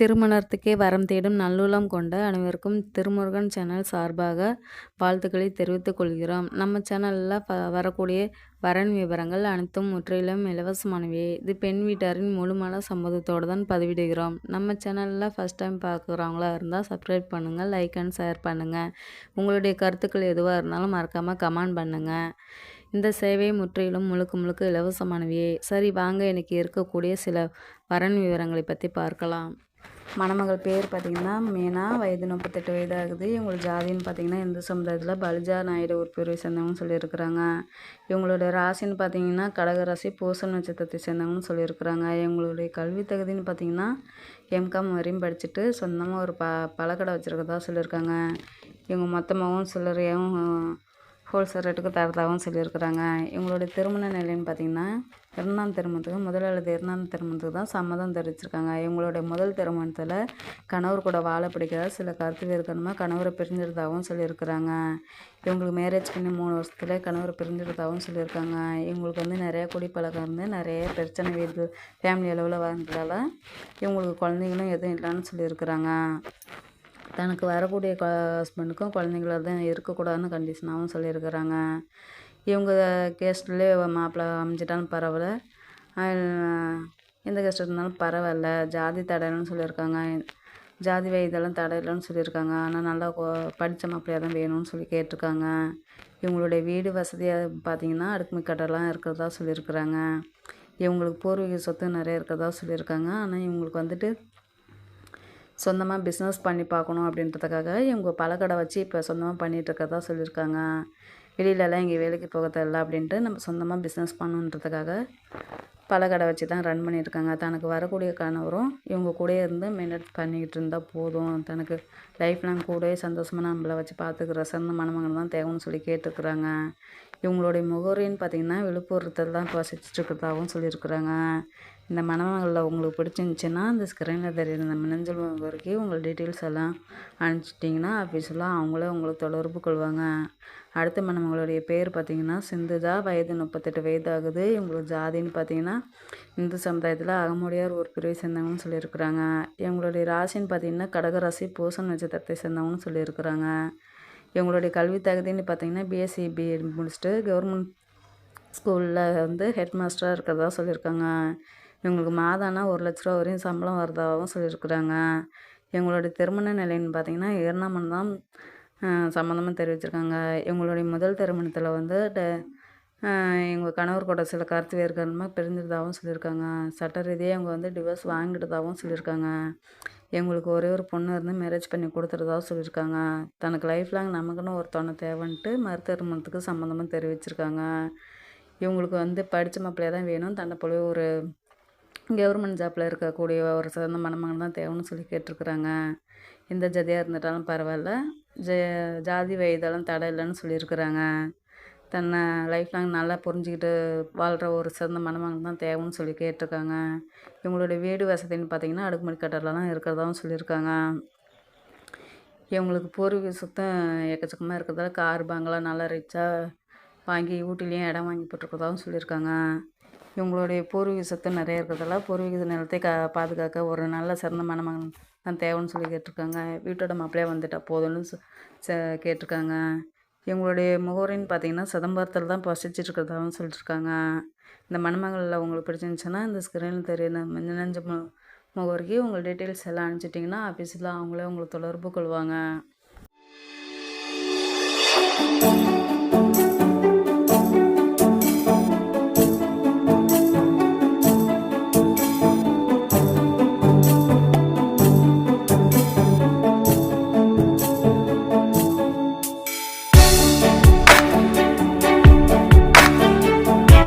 திருமணத்துக்கே வரம் தேடும் நல்லுளம் கொண்ட அனைவருக்கும் திருமுருகன் சேனல் சார்பாக வாழ்த்துக்களை தெரிவித்துக் கொள்கிறோம். நம்ம சேனலில் ப வரக்கூடிய வரன் விவரங்கள் அனைத்தும் முற்றிலும் இலவசமானவே. இது பெண் வீட்டாரின் முழுமான சம்மதத்தோடு தான் பதிவிடுகிறோம். நம்ம சேனலில் ஃபஸ்ட் டைம் பார்க்குறவங்களா இருந்தால் சப்ஸ்கிரைப் பண்ணுங்கள் லைக் அண்ட் ஷேர் பண்ணுங்கள் உங்களுடைய கருத்துக்கள் எதுவாக இருந்தாலும் மறக்காமல் கமெண்ட் பண்ணுங்கள் இந்த சேவை முற்றிலும் முழுக்க முழுக்க இலவசமானவையே. சரி வாங்க எனக்கு இருக்கக்கூடிய சில வரன் விவரங்களை பற்றி பார்க்கலாம். மணமகள் பேர் பார்த்திங்கன்னா மீனா. வயது முப்பத்தெட்டு வயது ஆகுது ஜாதின்னு பார்த்திங்கன்னா இந்து சமுதாயத்தில் பலிஜா நாயுடு உறுப்பினரை சேர்ந்தவங்கன்னு சொல்லியிருக்கிறாங்க. இவங்களோட ராசின்னு பார்த்திங்கன்னா கடகராசி பூச நட்சத்திரத்தை சேர்ந்தவங்கன்னு சொல்லியிருக்கிறாங்க. இவங்களுடைய கல்வி தகுதின்னு பார்த்திங்கன்னா எம்காம் வரையும் படிச்சுட்டு சொந்தமாக ஒரு ப பழக்கடை வச்சுருக்கதா சொல்லியிருக்காங்க. இவங்க மொத்தமாகவும் சில்லறையாகவும் ஹோல்சேல் ரேட்டுக்கு தரதாகவும் சொல்லியிருக்கிறாங்க. இவங்களுடைய திருமண நிலைன்னு பார்த்திங்கன்னா இரண்டாம் திருமணத்துக்கு முதல் அல்லது இரண்டாம் திருமணத்துக்கு தான் சம்மதம் தெரிவிச்சிருக்காங்க. இவங்களுடைய முதல் திருமணத்தில் கணவர் கூட வாழ பிடிக்காத சில கருத்து வேறுக்கணுமா கணவரை பிரிஞ்சிருந்தாகவும் சொல்லியிருக்கிறாங்க. இவங்களுக்கு மேரேஜ் பண்ணி மூணு வருஷத்துல கணவரை பிரிஞ்சிருந்தாகவும் சொல்லியிருக்காங்க. இவங்களுக்கு வந்து நிறைய குடிப்பழக்கம் இருந்து நிறைய பிரச்சனை வீடு ஃபேமிலி அளவில் வந்ததால் இவங்களுக்கு குழந்தைங்களும் எதுவும் இல்லைன்னு சொல்லியிருக்கிறாங்க. தனக்கு வரக்கூடிய ஹஸ்பண்டுக்கும் குழந்தைங்கள தான் இருக்கக்கூடாதுன்னு கண்டிஷனாகவும் சொல்லியிருக்கிறாங்க. இவங்க கேஸ்ட்லேயே மாப்பிள்ளை அமைஞ்சிட்டாலும் பரவாயில்ல. எந்த கேஸ்ட் இருந்தாலும் பரவாயில்ல. ஜாதி தடையிலன்னு சொல்லியிருக்காங்க. ஜாதி வயதெல்லாம் தடையிலன்னு சொல்லியிருக்காங்க. ஆனால் நல்லா படித்த மாப்பிள்ளையாக தான் வேணும்னு சொல்லி கேட்டிருக்காங்க. இவங்களுடைய வீடு வசதியாக பார்த்தீங்கன்னா அடுக்குமை கட்டெல்லாம் இருக்கிறதா சொல்லியிருக்கிறாங்க. இவங்களுக்கு பூர்வீக சொத்து நிறைய இருக்கிறதா சொல்லியிருக்காங்க. ஆனால் இவங்களுக்கு வந்துட்டு சொந்தமாக பிஸ்னஸ் பண்ணி பார்க்கணும் அப்படின்றதுக்காக இவங்க பழக்கடை வச்சு இப்போ சொந்தமாக பண்ணிகிட்ருக்கதா சொல்லியிருக்காங்க. வெளியிலலாம் இங்கே வேலைக்கு போக தேவையில்ல அப்படின்ட்டு நம்ம சொந்தமாக பிஸ்னஸ் பண்ணணுன்றதுக்காக பழக்கடை வச்சு தான் ரன் பண்ணியிருக்காங்க. தனக்கு வரக்கூடிய கணவரும் இவங்க கூடயே இருந்து மெயின்டைன் பண்ணிக்கிட்டு இருந்தால் போதும். தனக்கு லைஃப் லாங் கூட சந்தோஷமாக நம்மளை வச்சு பார்த்துக்கிற சிறந்த மணமகன் தான் தேவைன்னு சொல்லி கேட்டுருக்குறாங்க. இவங்களுடைய முகவரின்னு பார்த்திங்கன்னா விழுப்புரத்தில் தான் வசிச்சுட்டு இருக்கிறதாகவும் சொல்லியிருக்கிறாங்க. இந்த மணமகளில் உங்களுக்கு பிடிச்சிருந்துச்சின்னா அந்த ஸ்க்ரீனில் தெரியுது இந்த மின்னஞ்சல் முகவரிக்கு உங்கள் டீட்டெயில்ஸ் எல்லாம் அனுப்பிச்சிட்டிங்கன்னா ஆஃபீஸெலாம் அவங்களே உங்களுக்கு தொடர்பு கொள்வாங்க. அடுத்த மணமகளுடைய பேர் பார்த்திங்கன்னா சிந்துஜா வயது முப்பத்தெட்டு வயது ஆகுது இவங்களுக்கு ஜாதின்னு பார்த்தீங்கன்னா இந்து சமுதாயத்தில் அகமுடையார் ஒரு பிரிவை சேர்ந்தவங்கன்னு சொல்லியிருக்கிறாங்க. இவங்களுடைய ராசின்னு பார்த்திங்கன்னா கடகராசி பூசன் நட்சத்திரத்தை சேர்ந்தவங்கன்னு சொல்லியிருக்கிறாங்க. இவங்களுடைய கல்வி தகுதின்னு பார்த்தீங்கன்னா பிஎஸ்சி பிஎட் முடிச்சுட்டு கவர்மெண்ட் ஸ்கூலில் வந்து ஹெட் மாஸ்டராக இருக்கிறதா சொல்லியிருக்காங்க. இவங்களுக்கு மாதம்னா ஒரு லட்ச ரூபா வரையும் சம்பளம் வரதாகவும் சொல்லியிருக்கிறாங்க. எங்களுடைய திருமண நிலைன்னு பார்த்திங்கன்னா ஏர்ணாமன் தான் சம்மந்தமாக தெரிவிச்சிருக்காங்க. எங்களுடைய முதல் திருமணத்தில் வந்து ட எங்கள் கணவர் கூட சில கருத்து வேறுகாரணமாக பிரிஞ்சிருந்தாகவும் சொல்லியிருக்காங்க. சட்ட ரீதியாக அவங்க வந்து டிவோர்ஸ் வாங்கிட்டதாகவும் சொல்லியிருக்காங்க. எங்களுக்கு ஒரே ஒரு பொண்ணு இருந்து மேரேஜ் பண்ணி கொடுத்துறதாகவும் சொல்லியிருக்காங்க. தனக்கு லைஃப் லாங் நமக்குன்னு ஒருத்தவனை தேவைன்ட்டு மறு திருமணத்துக்கு சம்மந்தமாக தெரிவிச்சிருக்காங்க. இவங்களுக்கு வந்து படித்த மாப்பிள்ளையாக தான் வேணும். தன்னை போல ஒரு கவர்மெண்ட் ஜாப்பில் இருக்கக்கூடிய ஒரு சிறந்த மணமகன் தான் தேவைன்னு சொல்லி கேட்டிருக்குறாங்க. எந்த ஜாதியாக இருந்துட்டாலும் பரவாயில்ல. ஜ ஜாதி வயதாலும் தடை இல்லைன்னு சொல்லியிருக்கிறாங்க. தன்னை லைஃப் லாங் நல்லா புரிஞ்சுக்கிட்டு வாழ்கிற ஒரு சிறந்த மணமகன் தான் தேவைன்னு சொல்லி கேட்டிருக்காங்க. இவங்களுடைய வீடு வசதின்னு பார்த்தீங்கன்னா அடுக்குமடி கட்டடலாம் இருக்கிறதாவும் சொல்லியிருக்காங்க. இவங்களுக்கு பூர்வீக சுத்தம் எக்கச்சக்கமாக இருக்கிறதால கார் பங்களா நல்லா ரிச்சாக வாங்கி ஊட்டிலையும் இடம் வாங்கி போட்டிருக்கிறதாவும் சொல்லியிருக்காங்க. இவங்களுடைய பூர்வீக சொத்து நிறைய இருக்கிறதால பூர்வீக நிலத்தை கா பாதுகாக்க ஒரு நல்ல சிறந்த மணமகன் தான் தேவைன்னு சொல்லி கேட்டிருக்காங்க. வீட்டோட மாப்பிள்ளையாக வந்துட்டால் போதும்னு கேட்டிருக்காங்க. இவங்களுடைய முகவரின்னு பார்த்தீங்கன்னா சிதம்பரத்தில் தான் வசிச்சிட்ருக்கிறதாகவும் சொல்லிட்டுருக்காங்க இந்த மணமகளில் உங்களுக்கு பிடிச்சிருந்துச்சுன்னா இந்த ஸ்க்ரீனில் தெரியுற மின்னஞ்ச மு முகவரிக்கு உங்கள் டீட்டெயில்ஸ் எல்லாம் அனுப்பிச்சிட்டிங்கன்னா ஆஃபீஸில் அவங்களே உங்களுக்கு தொடர்பு கொள்வாங்க.